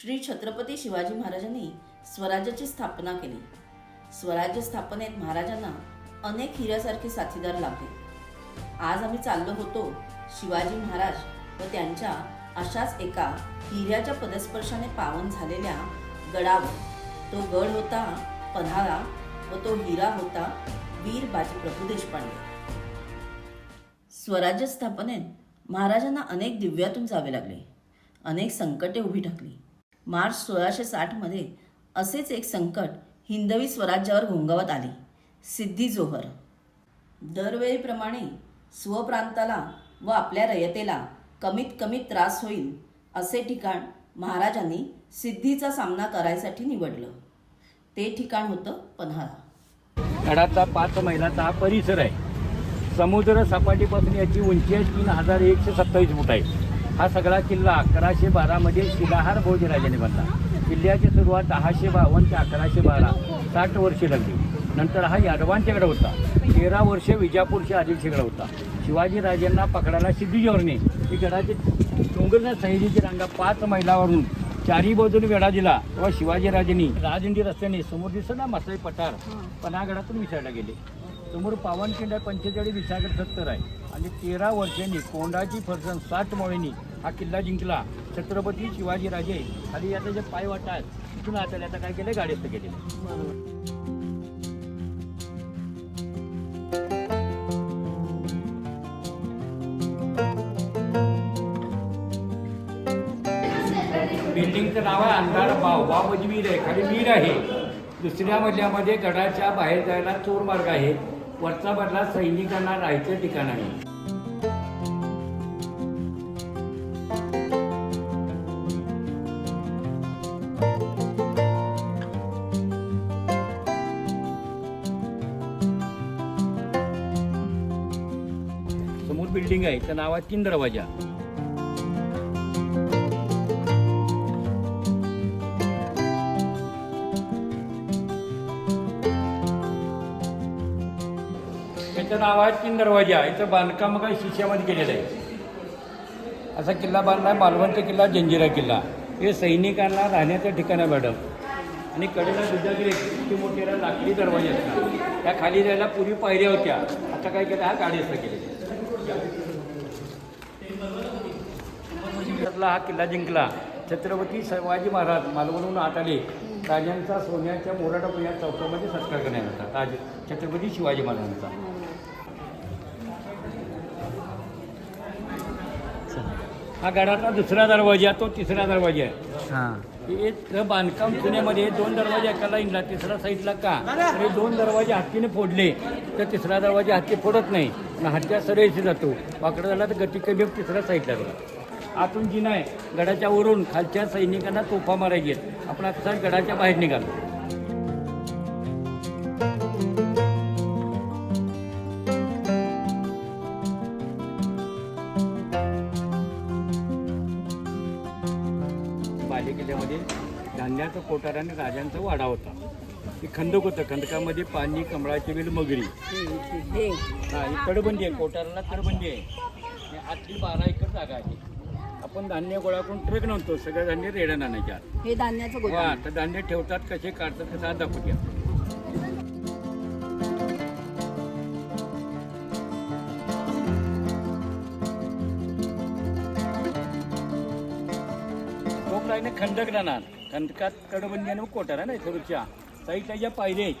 श्री छत्रपती शिवाजी महाराजांनी स्वराज्याची स्थापना केली. स्वराज्य स्थापनेत महाराजांना अनेक हिऱ्यासारखे साथीदार लाभले. आज आम्ही चाललो होतो शिवाजी महाराज व त्यांच्या अशाच एका हिऱ्याच्या पदस्पर्शाने पावन झालेल्या गडावर. तो गड होता पन्हाळा व तो हिरा होता वीर बाजीप्रभू देशपांडे. स्वराज्य स्थापनेत महाराजांना अनेक दिव्यातून जावे लागले. अनेक संकटे उभी ठाकली मार्च सोळाशे साठमध्ये असेच एक संकट हिंदवी स्वराज्यावर घोंगावत आले. सिद्धी जोहर. दरवेळीप्रमाणे स्वप्रांताला व आपल्या रयतेला कमीत कमी त्रास होईल असे ठिकाण महाराजांनी सिद्धीचा सामना करायसाठी निवडलं. ते ठिकाण होतं पन्हाळा. गडाचा पाच मैलाचा हा परिसर आहे. समुद्र सपाटीपासून याची उंची आहे तीन हजार एकशे सत्तावीस फूट आहे. हा सगळा किल्ला अकराशे बारामध्ये शिलाहार भोजराजाने बनला. किल्ल्याची सुरुवात दहाशे बावन्न ते अकराशे बारा साठ वर्षे लागली. नंतर हा यादवांच्याकडे होता. तेरा वर्षे विजापूरच्या आदिलशेकडे होता. शिवाजीराजांना पकडायला सिद्धीजोरने ही गडाची डोंगरच्या सह्याद्रीची रांगा पाच मैलावरून चारी बाजूने वेढा दिला तेव्हा शिवाजीराजांनी राजंडी रस्त्याने समोर दिसत ना मसाई पठार पन्हागडातून विसायला गेले. समोर पावनखिंड पंचेचाळीस विसागड सत्तर आहे. आणि तेरा वर्षांनी कोंडाची फरसन साठ मोळींनी हा किल्ला जिंकला. छत्रपती शिवाजीराजे खाली आता जे पाय वाटतात आहेत तिथून आता आता काय केलं? गाडीत गेले. बिल्डिंगचं नाव आहे अंधार बाव बाव म्हणजे वीर आहे. खाली वीर आहे. दुसऱ्या मजल्यामध्ये गडाच्या बाहेर जायला चोर मार्ग आहे. वरचा मधला सैनिकांना राहायचं ठिकाण आहे. बिल्डिंग आहे त्या नावात तीन दरवाजा. त्याचं नाव आहे तीन दरवाजा. याचं बांधकाम काय शिष्यामध्ये केलेलं आहे. असा किल्ला बांधला आहे मालवणचा किल्ला जंजिरा किल्ला. हे सैनिकांना राहण्याचं ठिकाण आहे मॅडम आणि कडेला दुधाची किती मोठे लाकडी दरवाजे असतात त्या खाली जायला पूर्वी पायऱ्या होत्या. आता काय केलं? हा गाडी असं केले हा किल्ला जिंकला. छत्रपती शिवाजी महाराज मालवणहून आत आले. राजांचा सोन्याच्या मोराडा या चौकामध्ये सत्कार करण्यात होता राज छत्रपती शिवाजी महाराजांचा. हा गडाचा दुसरा दरवाजा तो तिसरा दरवाजा आहे. हे. तर बांधकाम जुन्यामध्ये दोन दरवाजे एकाला इंगला तिसरा साईडला का? हे दोन दरवाजे हत्तीने फोडले. तर तिसरा दरवाजा हत्ती फोडत नाही. हत्या सरळ इथे जातो. वाकडा झाला तर गती कमी तिसरा साईडला जातो. आतून जिना आहे गडाच्या वरून खालच्या सैनिकांना तोफा मारायचे आपण आता गडाच्या बाहेर निघालो. बालेकिल्ल्यामध्ये धान्याचं कोठार आणि राजांचा वाडा होता. हे खंदक होतं. खंदकामध्ये पाणी कमळाची वेल मगरी. हा ही तडबंदी आहे. कोठाराला तडबंदी आहे. आतली बारा एकर जागा आहे. आपण धान्य गोळा करून ट्रक नव्हतो सगळं धान्य रेड्या आणायच्या हे धान्याचं गोदाम. तर धान्य ठेवतात कसे काढतात कसं आज दाखवूया खंडक राहणार. खंडकात कडबंदी आणि कोटार आहे ना थोडच्या काही त्याच्या पायऱ्या आहेत.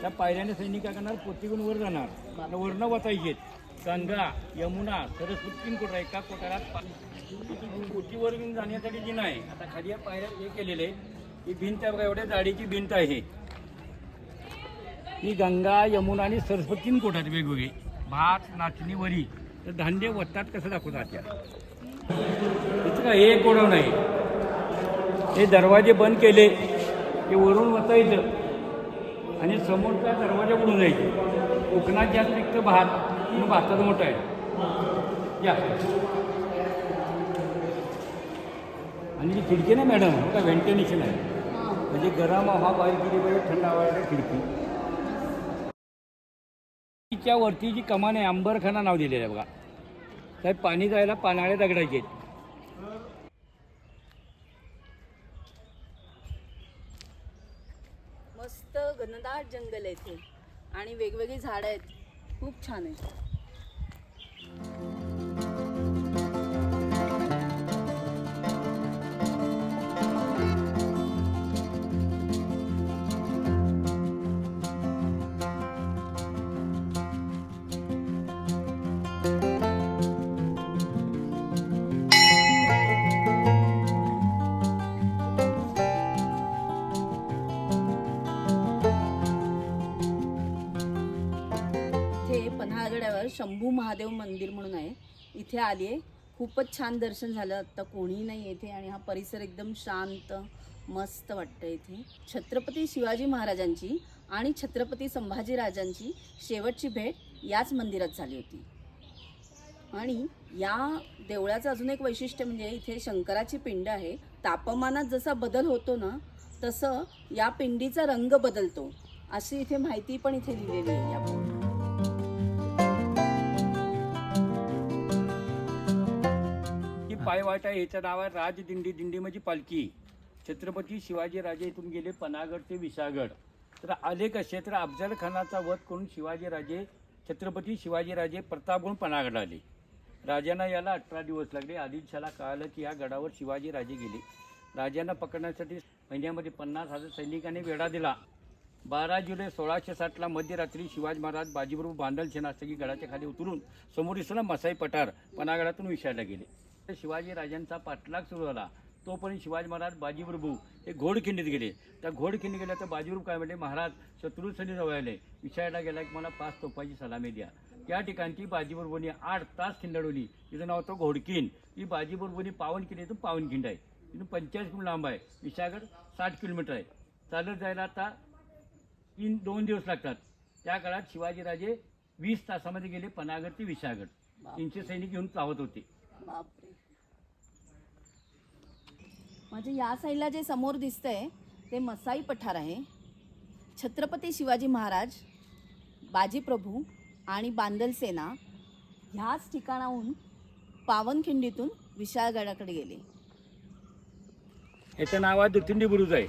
त्या पायऱ्याने सैनिक काय करणार? पोतीकडून वर जाणार. आणि वरनं वाचायचे गंगा यमुना सरस्वती तीन कोटार एका कोटारात पा- कोटीवर घेऊन जाण्यासाठी जी नाही आता खाली या पायऱ्या हे केलेले ही भिंत बघा एवढ्या जाडीची भिंत आहे. ही गंगा यमुना आणि सरस्वती तीन कोटात वेगवेगळे. भात नाचणी वरी. तर धान्य वतात कसं दाखवतात या इथं का हे कोण नाही. हे दरवाजे बंद केले ते वरून वतायचं आणि समोरचा दरवाजा उडून जायचे कोकणात जास्त पिकत भात म्हणून भाताचं मोठं आहे. या. आणि जी खिडकी ना मॅडम हो का व्हेंटिलेशन आहे. म्हणजे गरम हा बाईक गेली पाहिजे थंड हवा खिडकी. तिच्या वरती जी कमान आहे अंबरखाना नाव दिलेलं आहे बघा. साहेब पाणी जायला पानाळे दगडायचे मस्त घनदाट जंगल आहे ते आणि वेगवेगळी झाडं आहेत. खूप छान आहे. शंभू महादेव मंदिर म्हणून आहे. इथे आली आहे. खूपच छान दर्शन झालं. आत्ता कोणीही नाही इथे आणि हा परिसर एकदम शांत मस्त वाटतं इथे. छत्रपती शिवाजी महाराजांची आणि छत्रपती संभाजीराजांची शेवटची भेट याच मंदिरात झाली होती. आणि या देवळाचं अजून एक वैशिष्ट्य म्हणजे इथे शंकराची पिंड आहे. तापमानात जसा बदल होतो ना तसं या पिंडीचा रंग बदलतो. अशी इथे माहिती पण इथे लिहिलेली आहे पायवाट आहे याचं नाव आहे राजदिंडी दिंडी म्हणजे पालखी. छत्रपती शिवाजीराजे इथून गेले पनागड ते विसागड. तर आले कसे तर अफजल खानाचा वध करून शिवाजीराजे छत्रपती शिवाजीराजे प्रतापगुण पनागड आले. राजांना याला अठरा दिवस लागले. आदिलशाला कळालं की या गडावर शिवाजीराजे गेले. राजांना पकडण्यासाठी महिन्यामध्ये पन्नास हजार सैनिकांनी वेढा दिला. बारा जुलै सोळाशे साठला मध्यरात्री शिवाजी महाराज बाजीप्रभू बांधल सेनास्थगी गडाच्या खाली उतरून समोर दिसला मसाई पठार. पनागडातून विशाळला गेले. तर शिवाजी राजांचा पाठलाग सुरू झाला. तोपर्यंत शिवाजी महाराज बाजीप्रभू हे घोडखिंडीत गेले. त्या घोडखिंडीत गेल्या तर बाजीप्रभू काय म्हणले महाराज शत्रुसनी जवळ आले. विशाळला गेला की मला पाच तोफाची सलामी द्या. त्या ठिकाणची बाजीप्रभूंनी आठ तास खिंडवली तिचं नाव होतं घोडकीन ही बाजीप्रभूंनी पावन किल्ली इथून पावनखिंड आहे. तिथून पंचेचाळीस किलोमीटर लांब आहे. विशागड साठ किलोमीटर आहे. चालत जायला आता तीन दोन दिवस लागतात. त्या काळात शिवाजीराजे वीस तासामध्ये गेले पनागड ते विशागड तीनशे सैनिक घेऊन चावत होते. बापरे. म्हणजे या साईडला जे समोर दिसतंय ते मसाई पठार आहे. छत्रपती शिवाजी महाराज बाजीप्रभू आणि बांदल सेना ह्याच ठिकाणाहून पावनखिंडीतून विशाळगडाकडे गेले. याचं नाव आहे दुतिंडी बुरुज आहे.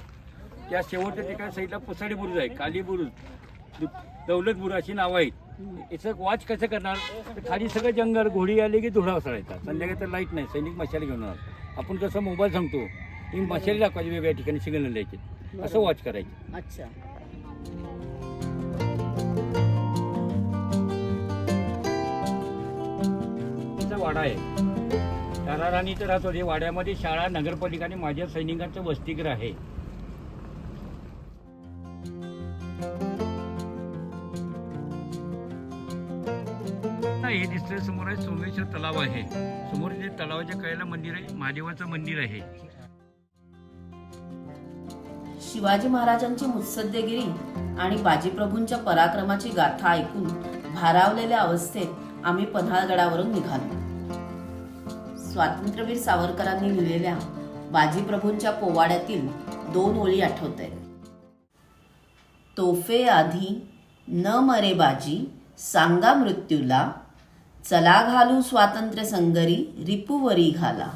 त्या शेवटच्या ठिकाणी साईडला पुसाडी बुरुज आहे काली बुरुज. दु- दौलत बुरुज अशी नावं आहेत. याचं वॉच कसं करणार? तर खाली सगळं जंगल घोडी आली की धुळा उसळायचा संध्याकाळी तर लाइट नाही सैनिक मशाली घेऊन येणार. आपण कसं मोबाईल सांगतो ही मशाली दाखवायची वेगळ्या ठिकाणी सिग्नल द्यायचे असं वॉच करायचे. अच्छा. वाडा आहे. राणी तर राहतो वाड्यामध्ये शाळा नगरपालिका आणि माझ्या सैनिकांचं वसतिगृह आहे. हे दिसतंय समोर आहे सोमेश्वर तलाव आहे. समोर जे तलावाच्या कळ्याला मंदिर आहे महादेवाचं मंदिर आहे. शिवाजी महाराजांची मुत्सद्देगिरी आणि बाजीप्रभूंच्या पराक्रमाची गाथा ऐकून भारावलेल्या अवस्थेत आम्ही पन्हाळगडावरून निघालो. स्वातंत्र्यवीर सावरकरांनी लिहिलेल्या बाजीप्रभूंच्या पोवाड्यातील दोन ओळी आठवत आहेत तोफे आधी न मरे बाजी सांगा मृत्यूला चला घालू स्वातंत्र्य संगरी रिपुवरी घाला.